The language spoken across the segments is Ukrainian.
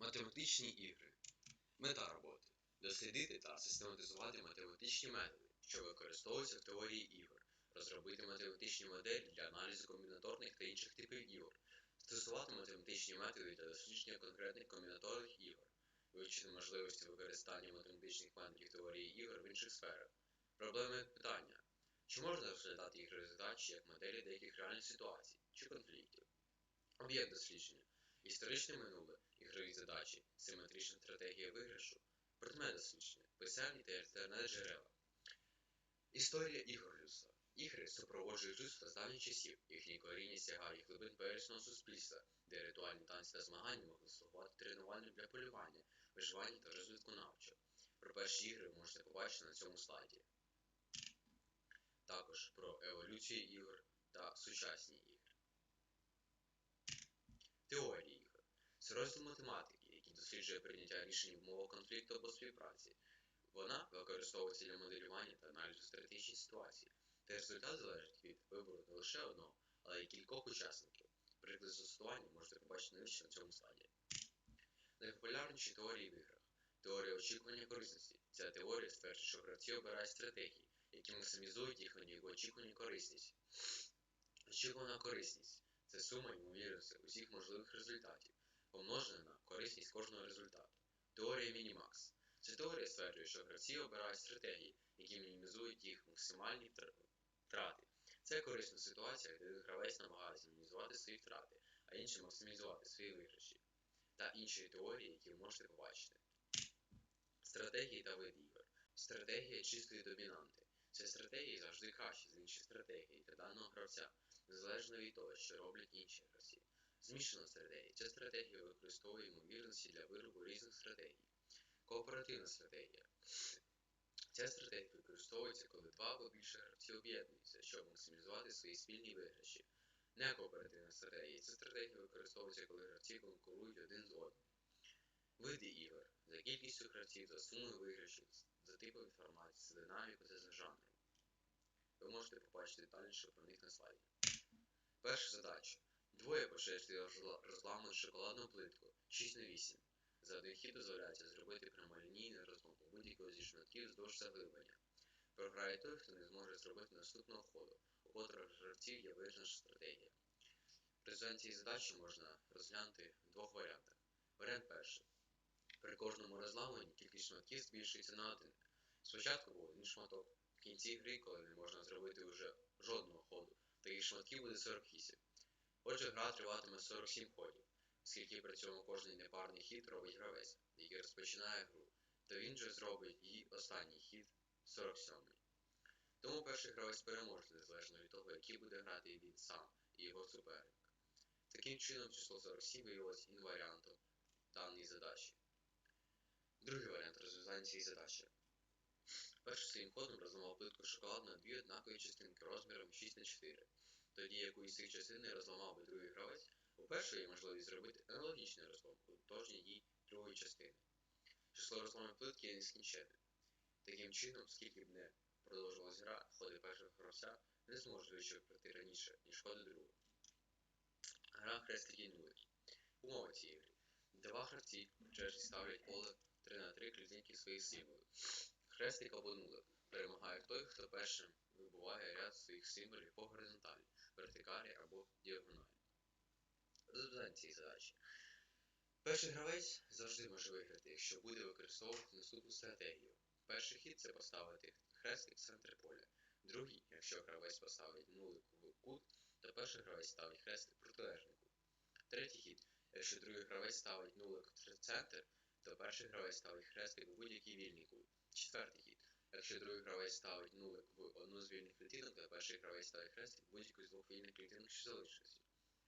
Математичні ігри. Мета роботи дослідити та систематизувати математичні методи, що використовуються в теорії ігор, розробити математичні моделі для аналізу комбінаторних та інших типів ігор, стосувати математичні методи для дослідження конкретних комбінаторних ігор, вивчити можливості використання математичних методів теорії ігор в інших сферах. Проблеми питання. Чи можна розглядати ігрові задачі як моделі деяких реальних ситуацій чи конфліктів? Об'єкт дослідження. Історичне минуле, ігрові задачі, симетрична стратегія виграшу, предмет дослідження, писальні та інтернет-джерела. Історія ігор людства. Ігри супроводжують людство з давніх часів, їхні коріння сягають глибин первісного суспільства, де ритуальні танці та змагання могли слугувати тренувальним для полювання, виживання та розвитку навчок. Про перші ігри ви можете побачити на цьому слайді. Також про еволюцію ігор та сучасні ігри. Теорії ігор. Це розділ математики, який досліджує прийняття рішень в умовах конфлікту або співпраці. Вона використовується для моделювання та аналізу стратегічних ситуацій, та результат залежить від вибору не лише одного, але й кількох учасників. Приклад застосування можете побачити нижче на цьому слайді. Найпопулярніші теорії в іграх. Теорія очікування корисності. Ця теорія стверджує, що гравці обирають стратегії, які максимізують їхню очікувану корисність. Очікувана корисність це сума ймовірності усіх можливих результатів, помножена на корисність кожного результату. Теорія Мінімакс. Ця теорія стверджує, що гравці обирають стратегії, які мінімізують їх максимальні втрати. Це корисна ситуація, де гравець намагається мінімізувати свої втрати, а інші максимізувати свої виграші. Та інші теорії, які ви можете побачити. Стратегії та види ігор. Стратегія чистої домінанти. Ці стратегії завжди кращі за інші стратегії для даного гравця, незалежно від того, що роблять інші гравці. Змішана стратегія. Ця стратегія використовує ймовірності для виробу різних стратегій. Кооперативна стратегія. Ця стратегія використовується, коли два або більше гравців об'єднуються, щоб максимізувати свої спільні виграші. Некооперативна стратегія. Ця стратегія використовується, коли гравці конкурують один з одним. Види ігор за кількістю гравців, за сумою виграшів, за типом інформації, за динаміку та за жанром. Ви можете побачити детальніше про них на слайді. Перша задача. Двоє поширюють розламану шоколадну плитку 6 на 8. За один хід дозволяється зробити прямолінійний розлом будь-якого зі шматків вздовж заглиблення. Програє той, хто не зможе зробити наступного ходу, у котрих гравців є визначена стратегія. Розв'язання задачі можна розглянути в двох варіантах. Варіант перший. При кожному розламуванні кількість шматків збільшується на один. Спочатку був один шматок. В кінці гри, коли не можна зробити вже жодного ходу, таких шматків буде 48. Отже, гра триватиме 47 ходів, оскільки при цьому кожний непарний хід робить гравець, який розпочинає гру, то він же зробить її останній хід 47-й. Тому перший гравець переможе, незалежно від того, який буде грати він сам і його суперник. Таким чином, число 47 виявилось інваріантом даної задачі. Другий варіант розв'язання цієї задачі. Першим своїм ходом розламав плитку шоколаду на дві однакові частинки розміром 6 на 4. Тоді яку із цих частин розламав би другий гравець, у першої є можливість зробити аналогічний розлом у тожній її другої частини. Число розламів плитки є нескінченне. Таким чином, скільки б не продовжувалась гра, ходи першого гравця не зможуть вичерпати раніше, ніж ходи другого. Гра хрестики нулик. Умова цієї гри. Два гравці по черзі ставлять поле 3 на 3 клітинки своїх символів. Хрестик або нулик перемагає той, хто першим вибуває ряд своїх символів по горизонталі, вертикалі або діагоналі. Розв'язання цієї задачі. Перший гравець завжди може виграти, якщо буде використовувати наступну стратегію. Перший хід це поставити хрестик в центр поля. Другий, якщо гравець поставить нулик в кут, то перший гравець ставить хрестик в протилежний кут. Третій хід, якщо другий гравець ставить нулик в центр, то перший гравець ставить хрестик у будь-який вільний кут. Четвертий хід. Якщо другий гравець ставить нулик в одну з вільних клітинок, то перший гравець ставить хрестик в будь-яку з двох вільних клітинок, що залишилися.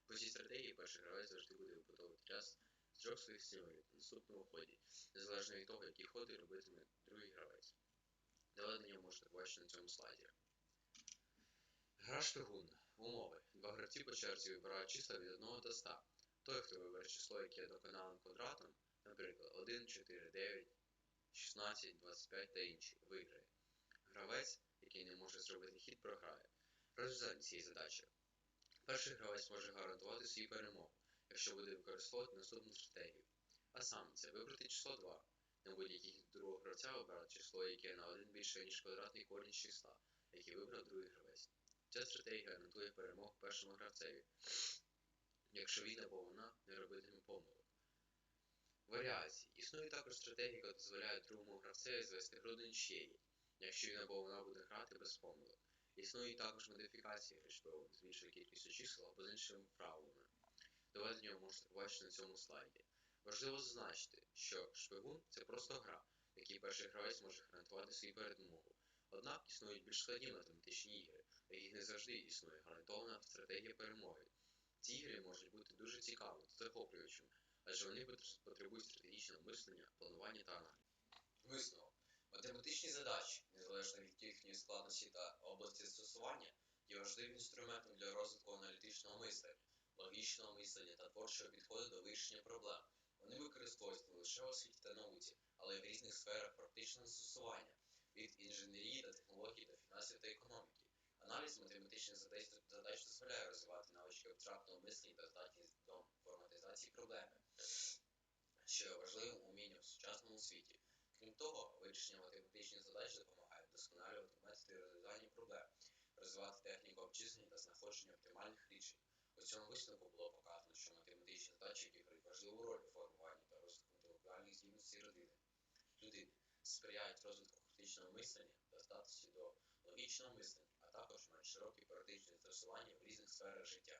По цій стратегії перший гравець завжди буде вибудовувати час з трьох своїх символів в наступному ході, незалежно від того, які ходи робитиме другий гравець. Доведення можете побачити на цьому слайді. Гра шпигун. Умови. Два гравці по черзі вибирають числа від 1 до 100. Той, хто вибере число, яке є доконалим квадратом, наприклад, 1, 4, 9, 16, 25 та інші, виграє. Гравець, який не може зробити хід, програє. Розв'язання цієї задачі. Перший гравець може гарантувати свою перемогу, якщо буде використовувати наступну стратегію. А саме це вибрати число 2. На будь-яких другого гравця обрати число, яке на 1 більше, ніж квадратний корінь числа, який вибрав другий гравець. Ця стратегія гарантує перемогу першому гравцеві, якщо він або вона не робитиме помилок. Варіації. Існує також стратегія, яка дозволяє другому гравцеві звести гру до нічиєї, якщо він або вона буде грати без помилок. Існують також модифікації шпигун з більшою кількістю чисел або з іншими правилами. Доведення ви можете побачити на цьому слайді. Важливо зазначити, що шпигун це просто гра, в якій перший гравець може гарантувати свою перемогу. Однак існують більш складні математичні ігри, в яких не завжди існує гарантована стратегія перемоги. Ці ігри можуть бути дуже цікавими та захоплюючими, адже вони потребують стратегічного мислення, планування та аналізу. Висновок. Математичні задачі, незалежно від їхньої складності та області застосування, є важливим інструментом для розвитку аналітичного мислення, логічного мислення та творчого підходу до вирішення проблем. Вони використовуються не лише в освіті та науці, але й в різних сферах практичного застосування, від інженерії до технологій до фінансів та економіки. Аналіз математичних задач дозволяє розвивати навички абстрактного мислення та здатність до форматизації проблеми, що є важливим умінням в сучасному світі. Крім того, вирішення математичних задач допомагає вдосконалювати методи розв'язання проблем, розвивати техніку обчислення та знаходження оптимальних рішень. У цьому висновку було показано, що математичні задачі відіграють важливу роль у формуванні та розвитку інтелектуальних здібностей людини. людини, сприяють розвитку критичного мислення та здатності до логічного мислення, також мають широке практичне застосування в різних сферах життя.